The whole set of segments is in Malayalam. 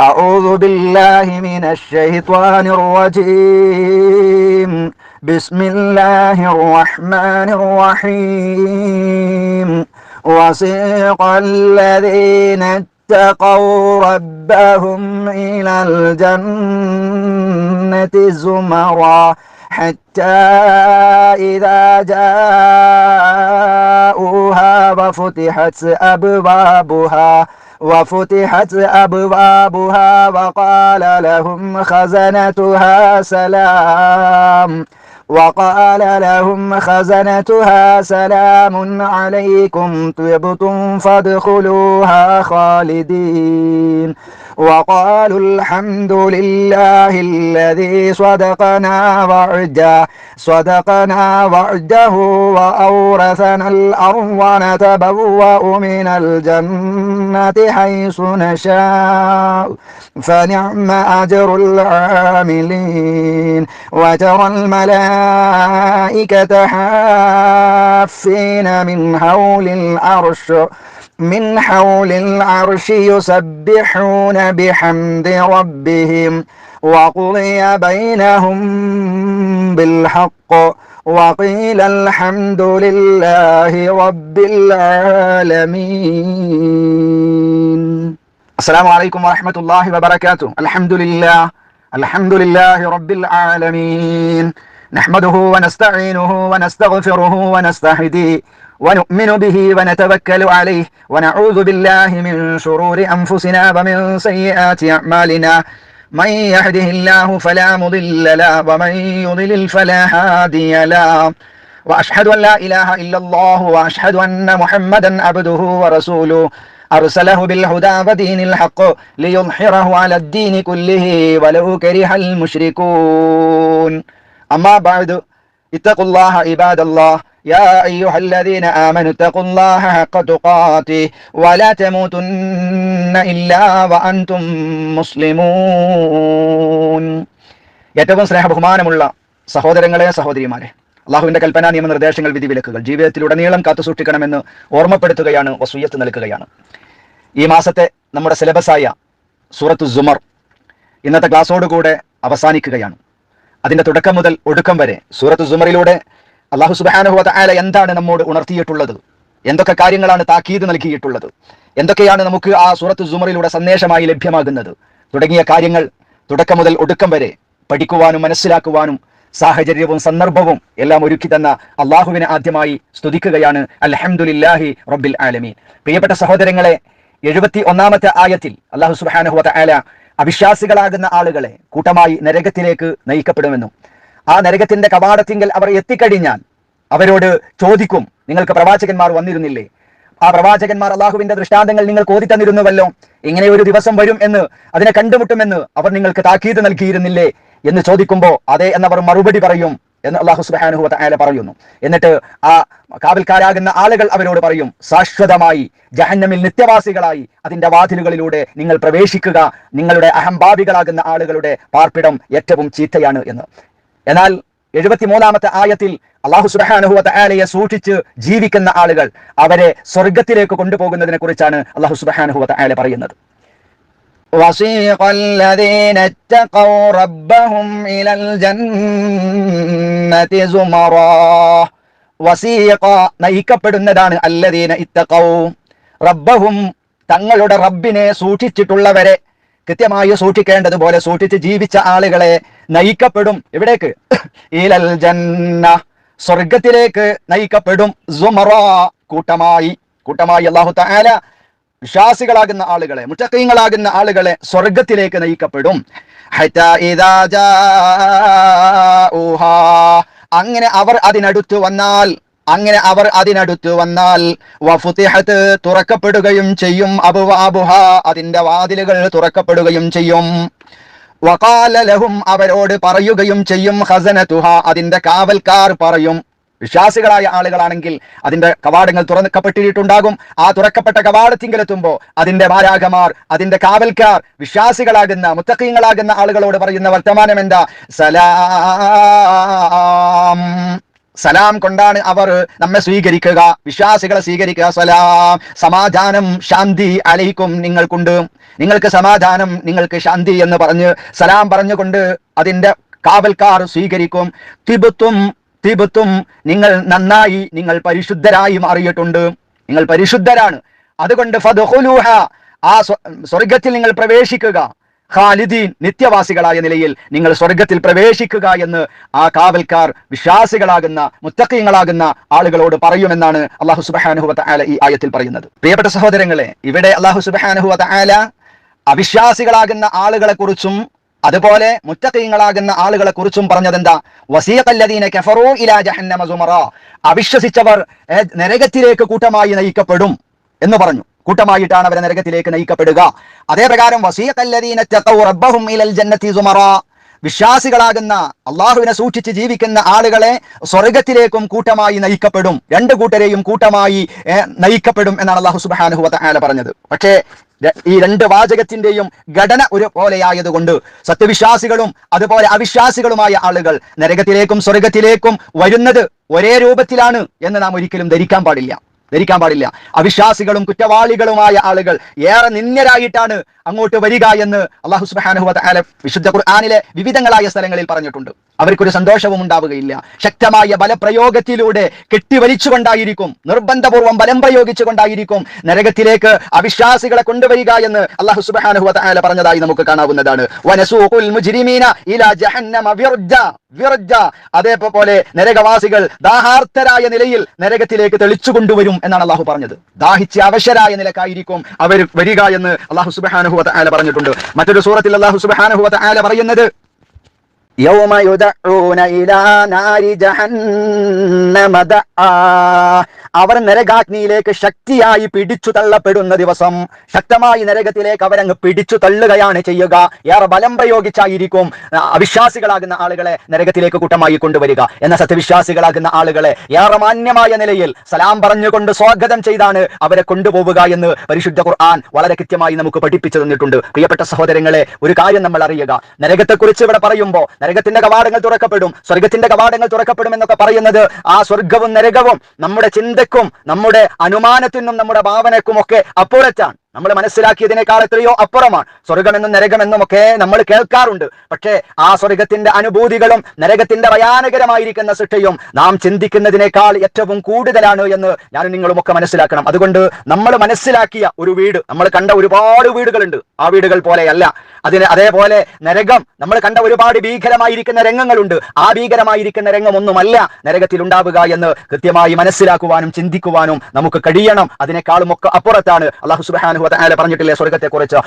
أعوذ بالله من الشيطان الرجيم. بسم الله الرحمن الرحيم. وسيق الذين اتقوا ربهم إلى الجنة زمرا حتى إذا جاءوها وفتحت أبوابها وفتحت أبوابها وقال لهم خزنتها سلام. وقال لهم خزنتها سلام عليكم طبتم فادخلوها خالدين. وقالوا الحمد لله الذي صدقنا وعده صدقنا وعده وأورثنا الأرض نتبوأ من الجنة حيث نشاء. فنعم أجر العاملين. وترى الملائكة حافين من حول العرش من حول العرش يسبحون بحمد ربهم وقضي بينهم بالحق وقيل الحمد لله رب العالمين. السلام عليكم ورحمة الله وبركاته. الحمد لله الحمد لله رب العالمين. نحمده ونستعينه ونستغفره ونستهديه ونؤمن به ونتوكل عليه ونعوذ بالله من شرور أنفسنا ومن سيئات أعمالنا. من يهده الله فلا مضل له ومن يضلل فلا هادي له. وأشهد أن لا إله إلا الله وأشهد أن محمدا عبده ورسوله. أرسله بالهدى ودين الحق ليظهره على الدين كله ولو كره المشركون. أما بعد اتقوا الله عباد الله. يا أيها الذين آمنوا اتقوا الله حق تقاته ولا تموتن إلا وأنتم مسلمون ഏറ്റവും സ്നേഹബഹുമാനമുള്ള സഹോദരങ്ങളെ സഹോദരിമാരെ അള്ളാഹുവിന്റെ കൽപ്പന നിയമ നിർദ്ദേശങ്ങൾ വിധിവിലക്കുകൾ ജീവിതത്തിലുടനീളം കാത്തു സൂക്ഷിക്കണമെന്ന് ഓർമ്മപ്പെടുത്തുകയാണ് വസൂയത്ത് നൽകുകയാണ് ഈ മാസത്തെ നമ്മുടെ സിലബസായ സൂറത്തു സുമർ ഇന്നത്തെ ക്ലാസ്സോടുകൂടെ അവസാനിക്കുകയാണ് അതിന്റെ തുടക്കം മുതൽ ഒടുക്കം വരെ സൂറത്തു സുമറിലൂടെ അള്ളാഹു സുബാനുഹുവ ആല എന്താണ് നമ്മോട് ഉണർത്തിയിട്ടുള്ളത്? എന്തൊക്കെ കാര്യങ്ങളാണ് താക്കീത് നൽകിയിട്ടുള്ളത്? എന്തൊക്കെയാണ് നമുക്ക് ആ സൂറത്തു സുമറിലൂടെ സന്ദേശമായി ലഭ്യമാകുന്നത്? തുടങ്ങിയ കാര്യങ്ങൾ തുടക്കം മുതൽ ഒടുക്കം വരെ പഠിക്കുവാനും മനസ്സിലാക്കുവാനും സാഹചര്യവും സന്ദർഭവും എല്ലാം ഒരുക്കി തന്ന അള്ളാഹുവിനെ ആദ്യമായി സ്തുതിക്കുകയാണ് അലഹമുല്ലാഹി റബ്ബിൽ ആലമീൻ. പ്രിയപ്പെട്ട സഹോദരങ്ങളെ എഴുപത്തി ഒന്നാമത്തെ ആയത്തിൽ അള്ളാഹു സുബാനുഹുവ ആല അവിശ്വാസികളാകുന്ന ആളുകളെ കൂട്ടമായി നരകത്തിലേക്ക് നയിക്കപ്പെടുമെന്നും ആ നരകത്തിന്റെ കവാടത്തിങ്കൽ അവർ എത്തിക്കഴിഞ്ഞാൽ അവരോട് ചോദിക്കും നിങ്ങൾക്ക് പ്രവാചകന്മാർ വന്നിരുന്നില്ലേ? ആ പ്രവാചകന്മാർ അള്ളാഹുവിന്റെ ദൃഷ്ടാന്തങ്ങൾ നിങ്ങൾക്ക് ഓതി തന്നിരുന്നുവല്ലോ. ഇങ്ങനെ ഒരു ദിവസം വരും എന്ന് അതിനെ കണ്ടുമുട്ടുമെന്ന് അവർ നിങ്ങൾക്ക് താക്കീത് നൽകിയിരുന്നില്ലേ എന്ന് ചോദിക്കുമ്പോൾ അതെ എന്നവർ മറുപടി പറയും എന്ന് അള്ളാഹു സുബാനുഹു ആല പറയുന്നു. എന്നിട്ട് ആ കാവൽക്കാരാകുന്ന ആളുകൾ അവരോട് പറയും ശാശ്വതമായി ജഹന്നമിൽ നിത്യവാസികളായി അതിന്റെ വാതിലുകളിലൂടെ നിങ്ങൾ പ്രവേശിക്കുക. നിങ്ങളുടെ അഹംഭാവികളാകുന്ന ആളുകളുടെ പാർപ്പിടം ഏറ്റവും ചീത്തയാണ് എന്ന്. എന്നാൽ എഴുപത്തിമൂന്നാമത്തെ ആയത്തിൽ അള്ളാഹു സുബാനുഹുവ ആലയെ സൂക്ഷിച്ച് ജീവിക്കുന്ന ആളുകൾ അവരെ സ്വർഗത്തിലേക്ക് കൊണ്ടുപോകുന്നതിനെ കുറിച്ചാണ് അള്ളാഹു സുബാനുഹുവ ആല പറയുന്നത് وسيق الذين اتقوا ربهم إلى الجنة زمرا വസീഖ നയിക്കപ്പെടുന്നതാണ് അല്ലദീന ഇത്തഖൗ റബ്ബഹും തങ്ങളുടെ റബ്ബിനെ സൂക്ഷിച്ചിട്ടുള്ളവരെ കൃത്യമായി സൂക്ഷിക്കേണ്ടതുപോലെ സൂക്ഷിച്ച് ജീവിച്ച ആളുകളെ നയിക്കപ്പെടും. എവിടേക്ക് ഇലൽ ജന്ന. സ്വർഗത്തിലേക്ക് നയിക്കപ്പെടും. കൂട്ടമായി. കൂട്ടമായി അള്ളാഹു തആല വിശ്വാസികളാകുന്ന ആളുകളെ മുറ്റക്കീങ്ങളാകുന്ന ആളുകളെ സ്വർഗത്തിലേക്ക് നയിക്കപ്പെടും. അങ്ങനെ അവർ അതിനടുത്ത് വന്നാൽ അങ്ങനെ അവർ അതിനടുത്ത് വന്നാൽ വഫുതിഹത്ത് തുറക്കപ്പെടുകയും ചെയ്യും. അബുവാബുഹ അതിന്റെ വാതിലുകൾ തുറക്കപ്പെടുകയും ചെയ്യും. വകാലലഹും അവരോട് പറയുകയും ചെയ്യും. ഖസനതുഹ അതിന്റെ കാവൽക്കാർ പറയും. വിശ്വാസികളായ ആളുകളാണെങ്കിൽ അതിന്റെ കവാടങ്ങൾ തുറക്കപ്പെട്ടിട്ടുണ്ടാകും. ആ തുറക്കപ്പെട്ട കവാടത്തിങ്കിലെത്തുമ്പോൾ അതിന്റെ മാരാകമാർ അതിന്റെ കാവൽക്കാർ വിശ്വാസികളാകുന്ന മുത്തക്കീങ്ങളാകുന്ന ആളുകളോട് പറയുന്ന വർത്തമാനം എന്താ? സലാം. സലാം കൊണ്ടാണ് അവർ നമ്മെ സ്വീകരിക്കുക. വിശ്വാസികളെ സ്വീകരിക്കുക. സലാം. സമാധാനം ശാന്തി അലൈക്കും നിങ്ങൾക്കുണ്ട്. നിങ്ങൾക്ക് സമാധാനം നിങ്ങൾക്ക് ശാന്തി എന്ന് പറഞ്ഞ് സലാം പറഞ്ഞുകൊണ്ട് അതിന്റെ കാവൽക്കാർ സ്വീകരിക്കും. തിബുത്തും തിബുത്തും നിങ്ങൾ നന്നായി നിങ്ങൾ പരിശുദ്ധരായി മാറിയിട്ടുണ്ട് നിങ്ങൾ പരിശുദ്ധരാണ്. അതുകൊണ്ട് ഫതുഹുലൂഹ ആ സ്വ- സ്വർഗത്തിൽ നിങ്ങൾ പ്രവേശിക്കുക. ഖാലിദീൻ നിത്യവാസികളായ നിലയിൽ നിങ്ങൾ സ്വർഗത്തിൽ പ്രവേശിക്കുക എന്ന് ആ കാവൽക്കാർ വിശ്വാസികളാകുന്ന മുത്തക്കയങ്ങളാകുന്ന ആളുകളോട് പറയുമെന്നാണ് അള്ളാഹു സുബാനുഹുവത്ത ആല ഈ ആയത്തിൽ പറയുന്നത്. പ്രിയപ്പെട്ട സഹോദരങ്ങളെ ഇവിടെ അള്ളാഹു സുബാനുഹുവത്ത ആല അവിശ്വാസികളാകുന്ന ആളുകളെ കുറിച്ചും അതുപോലെ മുത്തക്കീങ്ങളാകുന്ന ആളുകളെ കുറിച്ചും പറഞ്ഞതെന്താ? വസീഖല്ലദീന കഫറൂ ഇലാ ജഹന്നമ സുമറ. അവിശ്വസിച്ചവർ നരകത്തിലേക്ക് കൂട്ടമായി നയിക്കപ്പെടും. എന്ന് പറഞ്ഞു. കൂട്ടമായിട്ടാണ് അവരെ നരകത്തിലേക്ക് നയിക്കപ്പെടുക. അതേപ്രകാരം വിശ്വാസികളാകുന്ന അള്ളാഹുവിനെ സൂക്ഷിച്ച് ജീവിക്കുന്ന ആളുകളെ സ്വർഗത്തിലേക്കും കൂട്ടമായി നയിക്കപ്പെടും. രണ്ട് കൂട്ടരെയും കൂട്ടമായി നയിക്കപ്പെടും എന്നാണ് അള്ളാഹു സുബാനുഹു ആല പറഞ്ഞത്. പക്ഷേ ഈ രണ്ട് വാചകത്തിന്റെയും ഘടന ഒരു പോലെയായതുകൊണ്ട് സത്യവിശ്വാസികളും അതുപോലെ അവിശ്വാസികളുമായ ആളുകൾ നരകത്തിലേക്കും സ്വർഗത്തിലേക്കും വരുന്നത് ഒരേ രൂപത്തിലാണ് എന്ന് നാം ഒരിക്കലും ധരിക്കാൻ പാടില്ല. ധരിക്കാൻ പാടില്ല. അവിശ്വാസികളും കുറ്റവാളികളുമായ ആളുകൾ ഏറെ നിന്ദരായിട്ടാണ് അങ്ങോട്ട് വരിക എന്ന് അള്ളാഹു സുബ്ഹാനഹു വ തആല വിശുദ്ധ ഖുർആാനിലെ വിവിധങ്ങളായ സ്ഥലങ്ങളിൽ പറഞ്ഞിട്ടുണ്ട്. അവർക്കൊരു സന്തോഷവും ഉണ്ടാവുകയില്ല. ശക്തമായ ബലപ്രയോഗത്തിലൂടെ കെട്ടിവലിച്ചുകൊണ്ടായിരിക്കും നിർബന്ധപൂർവം ബലം പ്രയോഗിച്ചുകൊണ്ടായിരിക്കും നരകത്തിലേക്ക് അവിശ്വാസികളെ കൊണ്ടുവരിക എന്ന് അള്ളാഹു സുബ്ഹാനഹു വ തആല പറഞ്ഞതായി നമുക്ക് കാണാവുന്നതാണ്. അതേപോലെ നരകവാസികൾ ദാഹാർത്തരായ നിലയിൽ നരകത്തിലേക്ക് തെളിച്ചു കൊണ്ടുവരും എന്നാണ് അള്ളാഹു പറഞ്ഞത്. ദാഹിച്ച് അവശരായ നിലക്കായിരിക്കും അവർ വരിക എന്ന് അള്ളാഹു സുബ്ഹാനഹു ആല പറഞ്ഞിട്ടുണ്ട്. മറ്റൊരു സൂറത്തിൽ അള്ളാഹു സുബ്ഹാനഹു ആല പറയുന്നത് യൗമ യുദഊന ഇലാ നാരി ജഹന്നമ അവർ നരകാഗ്നിയിലേക്ക് ശക്തിയായി പിടിച്ചു തള്ളപ്പെടുന്ന ദിവസം ശക്തമായി നരകത്തിലേക്ക് അവരങ്ങ് പിടിച്ചു തള്ളുകയാണ് ചെയ്യുക. ഏറെ ബലം പ്രയോഗിച്ചായിരിക്കും അവിശ്വാസികളാകുന്ന ആളുകളെ നരകത്തിലേക്ക് കൂട്ടമായി കൊണ്ടുവരിക. എന്ന സത്യവിശ്വാസികളാകുന്ന ആളുകളെ ഏറെ മാന്യമായ നിലയിൽ സലാം പറഞ്ഞുകൊണ്ട് സ്വാഗതം ചെയ്താണ് അവരെ കൊണ്ടുപോവുക എന്ന് പരിശുദ്ധ ഖുർആൻ വളരെ കൃത്യമായി നമുക്ക് പഠിപ്പിച്ചു തന്നിട്ടുണ്ട്. പ്രിയപ്പെട്ട സഹോദരങ്ങളെ ഒരു കാര്യം നമ്മൾ അറിയുക. നരകത്തെക്കുറിച്ച് ഇവിടെ പറയുമ്പോൾ നരകത്തിന്റെ കവാടങ്ങൾ തുറക്കപ്പെടും. സ്വർഗത്തിന്റെ കവാടങ്ങൾ തുറക്കപ്പെടും എന്നൊക്കെ പറയുന്നത് ആ സ്വർഗവും നരകവും നമ്മുടെ ചിന്തക്കും നമ്മുടെ അനുമാനത്തിനും നമ്മുടെ ഭാവനക്കും ഒക്കെ അപ്പുറത്താണ്. നമ്മൾ മനസ്സിലാക്കിയതിനേക്കാൾ എത്രയോ അപ്പുറമാണ്. സ്വർഗമെന്നും നരകമെന്നും ഒക്കെ നമ്മൾ കേൾക്കാറുണ്ട്. പക്ഷേ ആ സ്വർഗത്തിന്റെ അനുഭൂതികളും നരകത്തിന്റെ ഭയാനകരമായിരിക്കുന്ന സൃഷ്ടിയും നാം ചിന്തിക്കുന്നതിനേക്കാൾ ഏറ്റവും കൂടുതലാണ് എന്ന് ഞാൻ നിങ്ങളുമൊക്കെ മനസ്സിലാക്കണം. അതുകൊണ്ട് നമ്മൾ മനസ്സിലാക്കിയ ഒരു വീട് നമ്മൾ കണ്ട ഒരുപാട് വീടുകളുണ്ട്. ആ വീടുകൾ പോലെയല്ല. അതിന് അതേപോലെ നരകം നമ്മൾ കണ്ട ഒരുപാട് ഭീകരമായിരിക്കുന്ന രംഗങ്ങളുണ്ട്. ആ ഭീകരമായിരിക്കുന്ന രംഗമൊന്നുമല്ല നരകത്തിൽ ഉണ്ടാവുക എന്ന് കൃത്യമായി മനസ്സിലാക്കുവാനും ചിന്തിക്കുവാനും നമുക്ക് കഴിയണം. അതിനേക്കാളും ഒക്കെ അപ്പുറത്താണ് അള്ളാഹു സുബാനു വ തആല പറഞ്ഞിട്ടില്ലേ സ്വർഗത്തെ കുറിച്ച്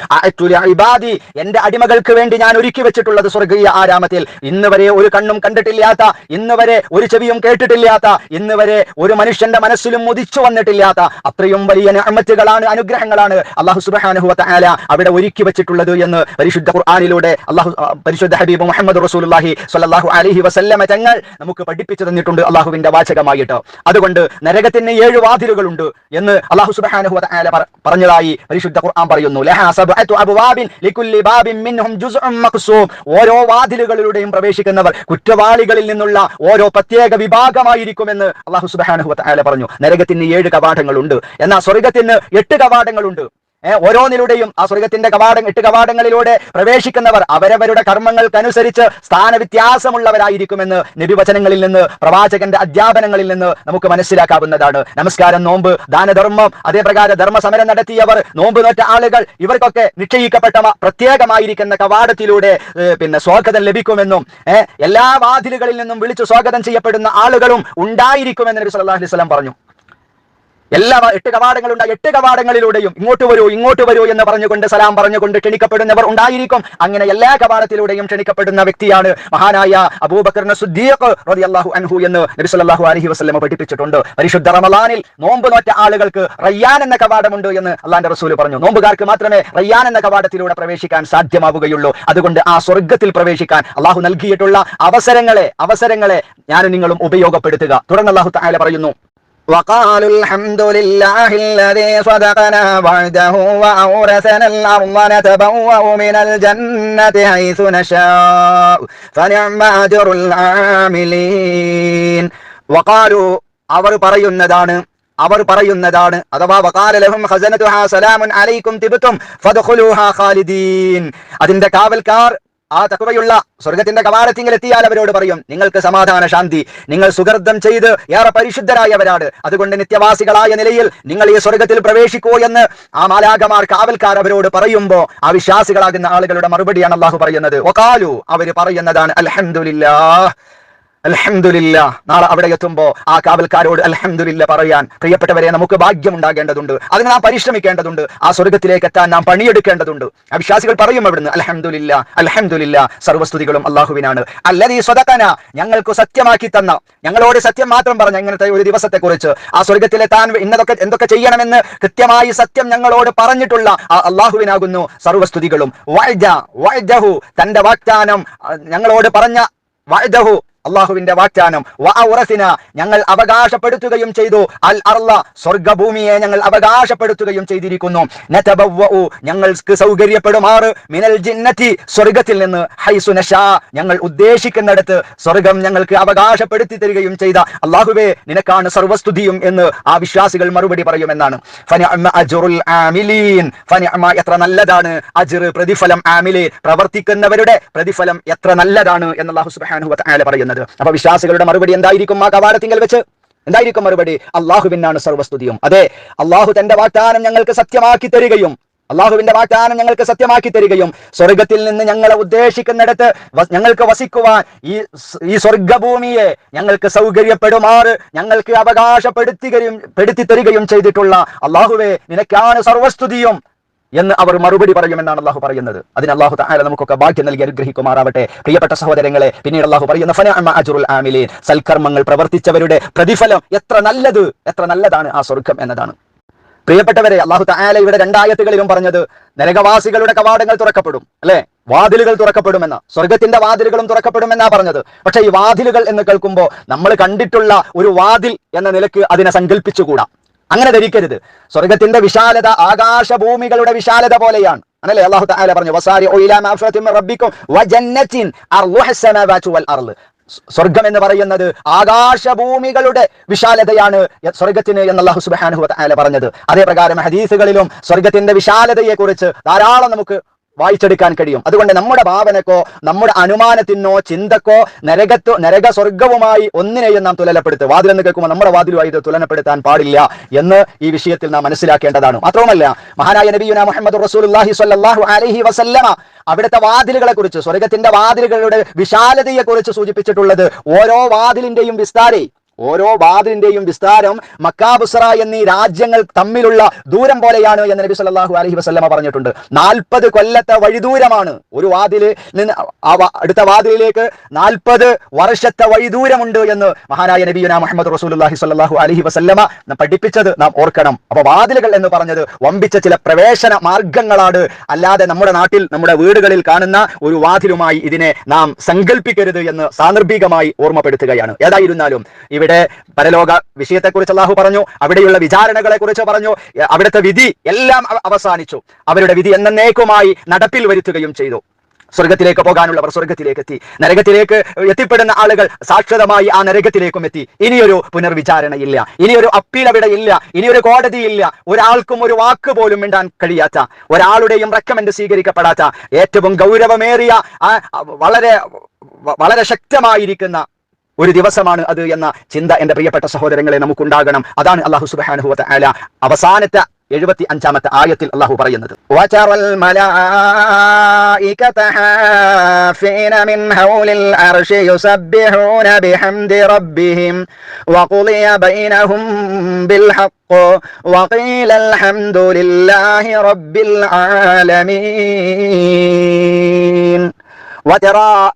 ഇബാദി എന്റെ അടിമകൾക്ക് വേണ്ടി ഞാൻ ഒരുക്കി വെച്ചിട്ടുള്ളത് സ്വർഗീയ ആരാമത്തിൽ. ഇന്ന് ഒരു കണ്ണും കണ്ടിട്ടില്ലാത്ത ഇന്ന് ഒരു ചെവിയും കേട്ടിട്ടില്ലാത്ത ഇന്ന് ഒരു മനുഷ്യന്റെ മനസ്സിലും മുതിച്ചു വന്നിട്ടില്ലാത്ത അത്രയും വലിയ നിഅമത്തുകളാണ് അനുഗ്രഹങ്ങളാണ് അള്ളാഹു സുബ്ഹാനഹു വ അവിടെ ഒരുക്കി വെച്ചിട്ടുള്ളത് എന്ന് പരിശുദ്ധ ഖുർആാനിലൂടെ അള്ളാഹു പരിശുദ്ധ ഹബീബ് മുഹമ്മദ് റസൂലുള്ളാഹി സ്വല്ലല്ലാഹു അലഹി വസല്ലമ തങ്ങൾ നമുക്ക് പഠിപ്പിച്ചു തന്നിട്ടുണ്ട് അള്ളാഹുവിന്റെ വാചകമായിട്ട്. അതുകൊണ്ട് നരകത്തിന് ഏഴ് വാതിലുകളുണ്ട് എന്ന് അള്ളാഹു സുബാനഹു പറഞ്ഞതായി പരിശുദ്ധ ഖുർആൻ പറയുന്നു. ഓരോ വാതിലുകളിലൂടെയും പ്രവേശിക്കുന്നവർ കുറ്റവാളികളിൽ നിന്നുള്ള ഓരോ പ്രത്യേക വിഭാഗമായിരിക്കുമെന്ന് അള്ളാഹു സുബാനഹു പറഞ്ഞു. നരകത്തിന് ഏഴ് കവാടങ്ങളുണ്ട്. എന്നാൽ സ്വർഗത്തിന് എട്ട് കവാടങ്ങളുണ്ട്. ഓരോന്നിലൂടെയും ആ സ്വർഗത്തിന്റെ കവാടം എട്ട് കവാടങ്ങളിലൂടെ പ്രവേശിക്കുന്നവർ അവരവരുടെ കർമ്മങ്ങൾക്കനുസരിച്ച് സ്ഥാനവ്യത്യാസമുള്ളവരായിരിക്കുമെന്ന് നിരുവചനങ്ങളിൽ നിന്ന് പ്രവാചകന്റെ അധ്യാപനങ്ങളിൽ നിന്ന് നമുക്ക് മനസ്സിലാക്കാവുന്നതാണ്. നമസ്കാരം നോമ്പ് ദാനധർമ്മം അതേപ്രകാരം ധർമ്മസമരം നടത്തിയവർ നോമ്പ് നോറ്റ ആളുകൾ ഇവർക്കൊക്കെ നിശ്ചയിക്കപ്പെട്ട മ- പ്രത്യേകമായിരിക്കുന്ന കവാടത്തിലൂടെ പിന്നെ സ്വാഗതം ലഭിക്കുമെന്നും എല്ലാ വാതിലുകളിൽ നിന്നും വിളിച്ചു സ്വാഗതം ചെയ്യപ്പെടുന്ന ആളുകളും ഉണ്ടായിരിക്കുമെന്ന് നബി സല്ലല്ലാഹു അലൈഹി വസല്ലം പറഞ്ഞു. എല്ലാ എട്ട് കവാടങ്ങളുണ്ട്. എട്ട് കവാടങ്ങളിലൂടെയും ഇങ്ങോട്ട് വരൂ ഇങ്ങോട്ട് വരൂ എന്ന് പറഞ്ഞുകൊണ്ട് സലാം പറഞ്ഞുകൊണ്ട് ക്ഷണിക്കപ്പെടുന്നവർ ഉണ്ടായിരിക്കും. അങ്ങനെ എല്ലാ കവാടത്തിലൂടെയും ക്ഷണിക്കപ്പെടുന്ന വ്യക്തിയാണ് മഹാനായ അബൂബക്കർ സുദ്ദീഖ് റളിയല്ലാഹു അൻഹു എന്ന് നബി സല്ലല്ലാഹു അലൈഹി വസല്ലം പഠിപ്പിച്ചിട്ടുണ്ട്. പരിശുദ്ധ റമളാനിൽ നോമ്പ് നോറ്റ ആളുകൾക്ക് റയ്യാൻ എന്ന കവാടമുണ്ട് എന്ന് അള്ളാന്റെ റസൂൽ പറഞ്ഞു. നോമ്പുകാർക്ക് മാത്രമേ റയ്യാൻ എന്ന കവാടത്തിലൂടെ പ്രവേശിക്കാൻ സാധ്യമാവുകയുള്ളൂ. അതുകൊണ്ട് ആ സ്വർഗത്തിൽ പ്രവേശിക്കാൻ അള്ളാഹു നൽകിയിട്ടുള്ള അവസരങ്ങളെ അവസരങ്ങളെ ഞാനും നിങ്ങളും ഉപയോഗപ്പെടുത്തുക. തുടർന്ന് അള്ളാഹു താല പറയുന്നു وقالوا الحمد لله الذي صدقنا وعده وأورثنا الأرض نتبوأ من الجنة حيث نشاء فنعم أجر العاملين വഖാലു അവർ പറയുന്നതാണ് അവർ പറയുന്നതാണ് അഥവാ വഖാല ലഹും ഖസനതുഹാ സലാമുൻ അലൈക്കും തിബ്തും ഫദ്ഖുലൂഹാ ഖാലിദീൻ അതിന്റെ കാവൽക്കാർ ആ തക്കവയുള്ള സ്വർഗത്തിന്റെ കവാടത്തിങ്കിൽ എത്തിയാൽ അവരോട് പറയും നിങ്ങൾക്ക് സമാധാന ശാന്തി നിങ്ങൾ സുഗർദ്ധം ചെയ്ത് ഏറെ പരിശുദ്ധരായവരാണ്. അതുകൊണ്ട് നിത്യവാസികളായ നിലയിൽ നിങ്ങൾ ഈ സ്വർഗത്തിൽ പ്രവേശിക്കൂ എന്ന് ആ മാലാകമാർ കാവൽക്കാർ അവരോട് പറയുമ്പോ ആ വിശ്വാസികളാകുന്ന ആളുകളുടെ മറുപടിയാണ് അള്ളാഹു പറയുന്നത്. ഒക്കാലു അവർ പറയുന്നതാണ് അൽഹംദുലില്ലാ അൽഹംദുലില്ല നാളെ അവിടെ എത്തുമ്പോ ആ കാവൽക്കാരോട് അൽഹംദുലില്ല പറയാൻ പ്രിയപ്പെട്ടവരെ നമുക്ക് ഭാഗ്യമുണ്ടാകേണ്ടതുണ്ട്. അതിന് നാം പരിശ്രമിക്കേണ്ടതുണ്ട്. ആ സ്വർഗത്തിലേക്ക് എത്താൻ നാം പണിയെടുക്കേണ്ടതുണ്ട്. അവിശ്വാസികൾ വിശ്വാസികൾ പറയും അവിടുന്ന് അൽഹംദുലില്ല അൽഹംദുലില്ല സർവസ്തുതികളും അള്ളാഹുവിനാണ് അല്ലതീ സ്വതക്കന ഞങ്ങൾക്ക് സത്യമാക്കി തന്ന ഞങ്ങളോട് സത്യം മാത്രം പറഞ്ഞ ഇങ്ങനത്തെ ഒരു ദിവസത്തെ കുറിച്ച് ആ സ്വർഗത്തിലെത്താൻ ഇന്നതൊക്കെ എന്തൊക്കെ ചെയ്യണമെന്ന് കൃത്യമായി സത്യം ഞങ്ങളോട് പറഞ്ഞിട്ടുള്ള ആ അള്ളാഹുവിനാകുന്നു സർവസ്തുതികളും. തന്റെ വാഗ്ദാനം ഞങ്ങളോട് പറഞ്ഞ വഅദഹു അള്ളാഹുവിന്റെ വാഗ്ദാനം. ഞങ്ങൾ അവകാശപ്പെടുത്തുകയും ചെയ്തു. അൽ അർല സ്വർഗഭൂമിയെ ഞങ്ങൾ അവകാശപ്പെടുത്തുകയും ചെയ്തിരിക്കുന്നു. ഞങ്ങൾക്ക് സൗകര്യപ്പെടുമാറ്. മിനൽ ജിന്നത്തി സ്വർഗത്തിൽ നിന്ന്. ഹൈസുനഷാ ഞങ്ങൾ ഉദ്ദേശിക്കുന്നിടത്ത് സ്വർഗം ഞങ്ങൾക്ക് അവകാശപ്പെടുത്തി തരികയും ചെയ്ത. അള്ളാഹുവേ നിനക്കാണ് സർവസ്തുതിയും എന്ന് ആ വിശ്വാസികൾ മറുപടി പറയുമെന്നാണ്. എത്ര നല്ലതാണ്. അജ്ർ പ്രതിഫലം ആമിലീൻ പ്രവർത്തിക്കുന്നവരുടെ പ്രതിഫലം എത്ര നല്ലതാണ് എന്ന് സുബ്ഹാനഹു വ തആല പറയുന്നത്. അപ്പൊ വിശ്വാസികളുടെ മറുപടി എന്തായിരിക്കും ആ കവാടത്തിങ്കൽ വെച്ച്? എന്തായിരിക്കും മറുപടി? അള്ളാഹുവിനാണ് സർവസ്തുതിയും. അതെ അള്ളാഹു തന്റെ വാഗ്ദാനം ഞങ്ങൾക്ക് സത്യമാക്കി തരികയും അള്ളാഹുവിന്റെ വാഗ്ദാനം ഞങ്ങൾക്ക് സത്യമാക്കി തരികയും സ്വർഗത്തിൽ നിന്ന് ഞങ്ങളെ ഉദ്ദേശിക്കുന്നിടത്ത് ഞങ്ങൾക്ക് വസിക്കുവാൻ ഈ ഈ സ്വർഗഭൂമിയെ ഞങ്ങൾക്ക് സൗകര്യപ്പെടുമാറ് ഞങ്ങൾക്ക് അവകാശപ്പെടുത്തുകയും പെടുത്തി തരികയും ചെയ്തിട്ടുള്ള അള്ളാഹുവെ നിനക്കാണ് സർവസ്തുതിയും. എന്ന് അവർ മറുപടി പറയുമെന്നാണ് അള്ളാഹു പറയുന്നത്. അതിന് അള്ളാഹു താല നമുക്കൊക്കെ ഭാഗ്യം നൽകി അനുഗ്രഹിക്കുമാറാവട്ടെ. പ്രിയപ്പെട്ട സഹോദരങ്ങളെ പിന്നീട് അള്ളാഹു പറയുന്ന സൽക്കർമ്മങ്ങൾ പ്രവർത്തിച്ചവരുടെ പ്രതിഫലം എത്ര നല്ലത് എത്ര നല്ലതാണ് ആ സ്വർഗം എന്നതാണ്. പ്രിയപ്പെട്ടവരെ അള്ളാഹു താല ഇവിടെ രണ്ടായത്തുകളിലും പറഞ്ഞത് നരകവാസികളുടെ കവാടങ്ങൾ തുറക്കപ്പെടും അല്ലെ? വാതിലുകൾ തുറക്കപ്പെടുമെന്ന. സ്വർഗത്തിന്റെ വാതിലുകളും തുറക്കപ്പെടുമെന്നാ പറഞ്ഞത്. പക്ഷെ ഈ വാതിലുകൾ എന്ന് കേൾക്കുമ്പോൾ നമ്മൾ കണ്ടിട്ടുള്ള ഒരു വാതിൽ എന്ന നിലയ്ക്ക് അതിനെ സങ്കല്പിച്ചുകൂടാ. അങ്ങനെ ധരിക്കരുത്. സ്വർഗത്തിന്റെ വിശാലത ആകാശഭൂമികളുടെ വിശാലത പോലെയാണ്. അനല്ലേ അള്ളാഹു പറഞ്ഞു വസാരി സ്വർഗം എന്ന് പറയുന്നത് ആകാശഭൂമികളുടെ വിശാലതയാണ് സ്വർഗത്തിന് എന്ന് തആല പറഞ്ഞത്. അതേ പ്രകാരം ഹദീസുകളിലും സ്വർഗത്തിന്റെ വിശാലതയെ കുറിച്ച് ധാരാളം നമുക്ക് വായിച്ചെടുക്കാൻ കഴിയും. അതുകൊണ്ട് നമ്മുടെ ഭാവനക്കോ നമ്മുടെ അനുമാനത്തിനോ ചിന്തക്കോ നരകത്തോ നരക സ്വർഗവുമായി ഒന്നിനെയും നാം തുലനപ്പെടുത്തുക. വാതിലെന്ന് കേൾക്കുമ്പോൾ നമ്മുടെ വാതിലുമായി ഇത് തുലനപ്പെടുത്താൻ പാടില്ല എന്ന് ഈ വിഷയത്തിൽ നാം മനസ്സിലാക്കേണ്ടതാണ്. മാത്രവുമല്ല മഹാനായ നബിയുന മുഹമ്മദ് റസൂലുള്ളാഹി സ്വല്ലല്ലാഹു അലൈഹി വസല്ലമ അവിടുത്തെ വാതിലുകളെ കുറിച്ച് സ്വർഗത്തിന്റെ വാതിലുകളുടെ വിശാലതയെ കുറിച്ച് സൂചിപ്പിച്ചിട്ടുള്ളത് ഓരോ വാതിലിന്റെയും വിസ്താരേ ഓരോ വാതിലിന്റെയും വിസ്താരം മക്കാബുസറ എന്നീ രാജ്യങ്ങൾ തമ്മിലുള്ള ദൂരം പോലെയാണ് എന്ന് നബി സല്ലാഹു അലഹി വസല്ലമ പറഞ്ഞിട്ടുണ്ട്. നാൽപ്പത് കൊല്ലത്തെ വഴിദൂരമാണ്. ഒരു വാതിൽ നിന്ന് അടുത്ത വാതിലിലേക്ക് നാൽപ്പത് വർഷത്തെ വഴിദൂരമുണ്ട് എന്ന് മഹാനായ നബിയുന മുഹമ്മദ് റസൂലുള്ളാഹി സല്ലാഹു അലൈഹി വസല്ലമ നാം പഠിപ്പിച്ചത് നാം ഓർക്കണം. അപ്പൊ വാതിലുകൾ എന്ന് പറഞ്ഞത് വമ്പിച്ച ചില പ്രവേശന മാർഗങ്ങളാണ്. അല്ലാതെ നമ്മുടെ നാട്ടിൽ നമ്മുടെ വീടുകളിൽ കാണുന്ന ഒരു വാതിലുമായി ഇതിനെ നാം സങ്കല്പിക്കരുത് എന്ന് സാന്ദർഭികമായി ഓർമ്മപ്പെടുത്തുകയാണ്. ഏതായിരുന്നാലും ഇവിടെ പരലോക വിഷയത്തെക്കുറിച്ച് അള്ളാഹു പറഞ്ഞു അവിടെയുള്ള വിചാരണകളെ കുറിച്ച് പറഞ്ഞു അവിടുത്തെ വിധി എല്ലാം അവസാനിച്ചു. അവരുടെ വിധി എന്നേക്കുമായി നടപ്പിൽ വരുത്തുകയും ചെയ്തു. സ്വർഗത്തിലേക്ക് പോകാനുള്ളവർ സ്വർഗത്തിലേക്ക് എത്തി നരകത്തിലേക്ക് എത്തിപ്പെടുന്ന ആളുകൾ സാക്ഷരമായി ആ നരകത്തിലേക്കും എത്തി. ഇനിയൊരു പുനർവിചാരണയില്ല. ഇനിയൊരു അപ്പീൽ അവിടെ ഇല്ല. ഇനിയൊരു കോടതിയില്ല ഒരാൾക്കും ഒരു വാക്ക് പോലും മിണ്ടാൻ കഴിയാത്ത ഒരാളുടെയും റെക്കമെൻഡ് സ്വീകരിക്കപ്പെടാത്ത ഏറ്റവും ഗൗരവമേറിയ വളരെ വളരെ ശക്തമായിരിക്കുന്ന ഒരു ദിവസമാണ് അത് എന്ന ചിന്ത എന്റെ പ്രിയപ്പെട്ട സഹോദരങ്ങളെ നമുക്കുണ്ടാകണം. അതാണ് അള്ളാഹു സുബാനുഹുവത്ത ആല അവസാനത്തെ എഴുപത്തി അഞ്ചാമത്തെ ആയത്തിൽ അള്ളാഹു പറയുന്നത്.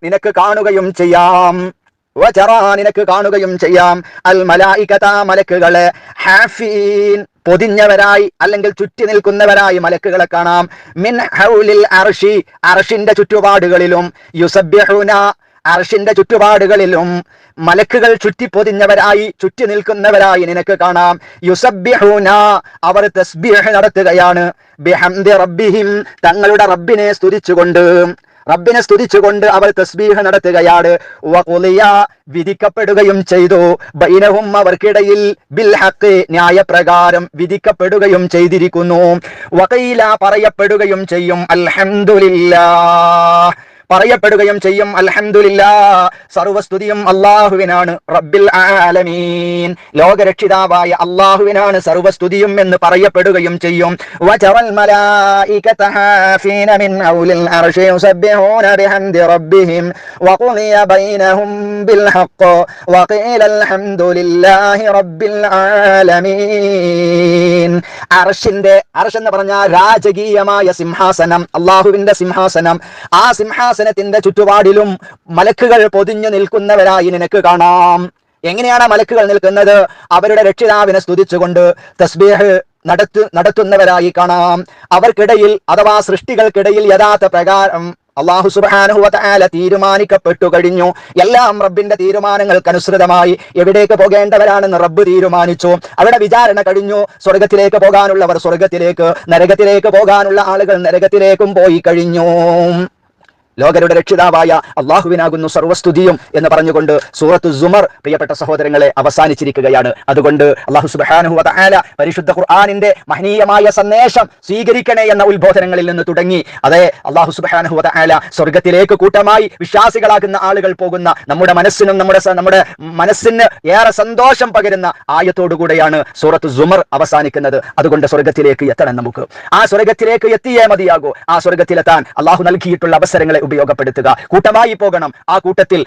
നിനക്ക് കാണുകയും ചെയ്യാം. നിനക്ക് കാണുകയും ചെയ്യാം. അൽ മലായികത മലക്കുകളെ ഹാഫീൻ. പൊതിഞ്ഞവരായി അല്ലെങ്കിൽ ചുറ്റി നിൽക്കുന്നവരായി മലക്കുകളെ കാണാം. മിൻ ഹൗലിൽ അർഷി. അർഷിന്റെ ചുറ്റുപാടുകളിലും യുസബ്യഹുന അർഷിന്റെ ചുറ്റുപാടുകളിലും മലക്കുകൾ ചുറ്റി പൊതിഞ്ഞവരായി ചുറ്റി നിൽക്കുന്നവരായി നിനക്ക് കാണാം. യുസബ്യഹുന അവർ തസ്ബീഹ് നടത്തുകയാണ്. ബിഹംദി റബ്ബിഹിം. തങ്ങളുടെ റബ്ബിനെ സ്തുതിച്ചുകൊണ്ട് റബ്ബിനെ സ്തുതിച്ചുകൊണ്ട് അവർ തസ്ബീഹ് നടത്തുകയാണ്. വിധിക്കപ്പെടുകയും ചെയ്തു. ബൈനഹും അവർക്കിടയിൽ ബിൽ ഹക്ക് ന്യായപ്രകാരം വിധിക്കപ്പെടുകയും ചെയ്തിരിക്കുന്നു. വകയില പറയപ്പെടുകയും ചെയ്യും അൽഹംദുലില്ലാ പറയപ്പെടുകയും ചെയ്യും. അൽഹംദുലില്ലാ. സർവസ്തുതിയും അള്ളാഹുവിനാണ് റബ്ബിൽ ആലമീൻ. ലോകരക്ഷിതാവായ അള്ളാഹുവിനാണ് സർവസ്തുതിയും എന്ന് പറയപ്പെടുകയും ചെയ്യും. അർശിന്റെ അർശ് എന്ന് പറഞ്ഞാൽ രാജകീയമായ സിംഹാസനം. അള്ളാഹുവിന്റെ സിംഹാസനം. ആ സിംഹാസനത്തിന്റെ ചുറ്റുപാടിലും മലക്കുകൾ പൊതിഞ്ഞു നിൽക്കുന്നവരായി നിനക്ക് കാണാം. എങ്ങനെയാണ് മലക്കുകൾ നിൽക്കുന്നത്? അവരുടെ രക്ഷിതാവിനെ സ്തുതിച്ചുകൊണ്ട് തസ്ബീഹ് നടത്തു നടത്തുന്നവരായി കാണാം. അവർക്കിടയിൽ അഥവാ സൃഷ്ടികൾക്കിടയിൽ യഥാർത്ഥ പ്രകാരം അള്ളാഹു സുബാനുഹുവല തീരുമാനിക്കപ്പെട്ടു കഴിഞ്ഞു. എല്ലാം റബ്ബിന്റെ തീരുമാനങ്ങൾക്കനുസൃതമായി എവിടേക്ക് പോകേണ്ടവരാണെന്ന് റബ്ബ് തീരുമാനിച്ചു. അവിടെ വിചാരണ കഴിഞ്ഞു. സ്വർഗത്തിലേക്ക് പോകാനുള്ളവർ സ്വർഗത്തിലേക്ക് നരകത്തിലേക്ക് പോകാനുള്ള ആളുകൾ നരകത്തിലേക്കും പോയി കഴിഞ്ഞു. ലോകരുടെ രക്ഷിതാവായ അള്ളാഹുവിനാകുന്നു സർവസ്തുതിയും എന്ന് പറഞ്ഞുകൊണ്ട് സൂറത്തു സുമർ പ്രിയപ്പെട്ട സഹോദരങ്ങളെ അവസാനിച്ചിരിക്കുകയാണ്. അതുകൊണ്ട് അള്ളാഹു സുബാനുഹു ആല പരിശുദ്ധ ഖുർആാനിന്റെ മഹനീയമായ സന്ദേശം സ്വീകരിക്കണേ എന്ന ഉത്ബോധനങ്ങളിൽ നിന്ന് തുടങ്ങി. അതെ അള്ളാഹു സുബാനുഹു ആല സ്വർഗത്തിലേക്ക് കൂട്ടമായി വിശ്വാസികളാകുന്ന ആളുകൾ പോകുന്ന നമ്മുടെ മനസ്സിനും നമ്മുടെ നമ്മുടെ മനസ്സിന് ഏറെ സന്തോഷം പകരുന്ന ആയത്തോടുകൂടെയാണ് സൂറത്ത് സുമർ അവസാനിക്കുന്നത്. അതുകൊണ്ട് സ്വർഗത്തിലേക്ക് എത്തണം നമുക്ക്. ആ സ്വർഗത്തിലേക്ക് എത്തിയേ മതിയാകൂ. ആ സ്വർഗത്തിലെത്താൻ അള്ളാഹു നൽകിയിട്ടുള്ള അവസരങ്ങളെ ഉപയോഗപ്പെടുത്തുക. കൂട്ടമായി പോകണം. ആ കൂട്ടത്തിൽ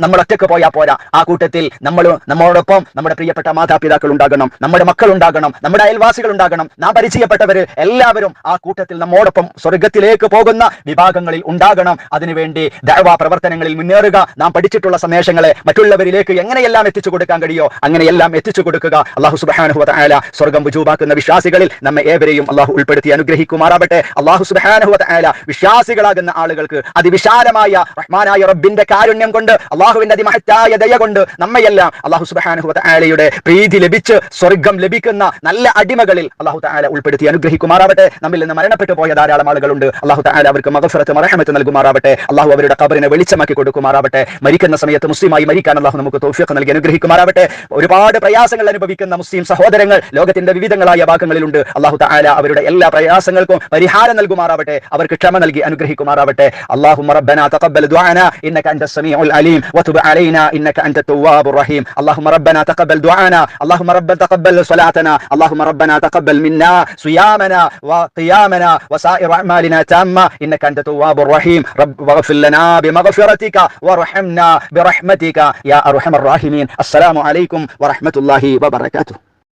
നമ്മൾ ഒറ്റയ്ക്ക് പോയാൽ പോരാ. ആ കൂട്ടത്തിൽ നമ്മൾ നമ്മളോടൊപ്പം നമ്മുടെ പ്രിയപ്പെട്ട മാതാപിതാക്കൾ ഉണ്ടാകണം. നമ്മുടെ മക്കൾ ഉണ്ടാകണം. നമ്മുടെ അയൽവാസികൾ ഉണ്ടാകണം. നാം പരിചയപ്പെട്ടവര് എല്ലാവരും ആ കൂട്ടത്തിൽ നമ്മോടൊപ്പം സ്വർഗത്തിലേക്ക് പോകുന്ന വിഭാഗങ്ങളിൽ ഉണ്ടാകണം. അതിനുവേണ്ടി ദൈവ പ്രവർത്തനങ്ങളിൽ മുന്നേറുക. നാം പഠിച്ചിട്ടുള്ള സന്ദേശങ്ങളെ മറ്റുള്ളവരിലേക്ക് എങ്ങനെയെല്ലാം എത്തിച്ചു കൊടുക്കാൻ കഴിയോ അങ്ങനെയെല്ലാം എത്തിച്ചു കൊടുക്കുക. അള്ളാഹു സുബാനുഹുല സ്വർഗം വുജൂബാക്കുന്ന വിശ്വാസികളിൽ നമ്മെ ഏവരെയും അള്ളാഹു ഉൾപ്പെടുത്തി അനുഗ്രഹിക്കുമാറാവട്ടെ. അള്ളാഹു സുബാനുഹുല വിശ്വാസികളാകുന്ന ആളുകൾക്ക് അതിവിശാലമായ റഹ്മാനായ റബ്ബിന്റെ കാരുണ്യം കൊണ്ട് അള്ളാഹുവിന്റെ അതിമഹത്തായ ദയ കൊണ്ട് നമ്മയെല്ലാം അള്ളാഹു സുബാനുഹു ആലയുടെ പ്രീതി ലഭിച്ച് സ്വർഗം ലഭിക്കുന്ന നല്ല അടിമകളിൽ അള്ളാഹു താല ഉൾപ്പെടുത്തി അനുഗ്രഹിക്കുമാറാവട്ടെ. നമ്മിൽ നിന്ന് മരണപ്പെട്ടു പോയ ധാരാളം ആളുകളുണ്ട്. അള്ളാഹു താല അവർക്ക് മകഫറത്ത് മറഹമത്ത് നൽകുമാറാവട്ടെ. അള്ളാഹു അവരുടെ കബറിനെ വെളിച്ചമാക്കി കൊടുക്കുമാറാവട്ടെ. മരിക്കുന്ന സമയത്ത് മുസ്ലിമായി മരിക്കാൻ അള്ളാഹു നമുക്ക് തോഫിയൊക്കെ നൽകി അനുഗ്രഹിക്കുമാറാവട്ടെ. ഒരുപാട് പ്രയാസങ്ങൾ അനുഭവിക്കുന്ന മുസ്ലിം സഹോദരങ്ങൾ ലോകത്തിന്റെ വിവിധങ്ങളായ ഭാഗങ്ങളിലുണ്ട്. അള്ളാഹു താല അവരുടെ എല്ലാ പ്രയാസങ്ങൾക്കും പരിഹാരം നൽകുമാറാവട്ടെ. അവർക്ക് ക്ഷമ നൽകി അനുഗ്രഹിക്കുമാറാവട്ടെ. اللهم ربنا تقبل دعانا إنك أنت السميع العليم وتب علينا إنك أنت التواب الرحيم. اللهم ربنا تقبل دعانا اللهم ربنا تقبل صلاتنا اللهم ربنا تقبل منا صيامنا وقيامنا وسائر أعمالنا تامة إنك أنت التواب الرحيم. رب واغفر لنا بمغفرتك وارحمنا برحمتك يا أرحم الراحمين. السلام عليكم ورحمة الله وبركاته.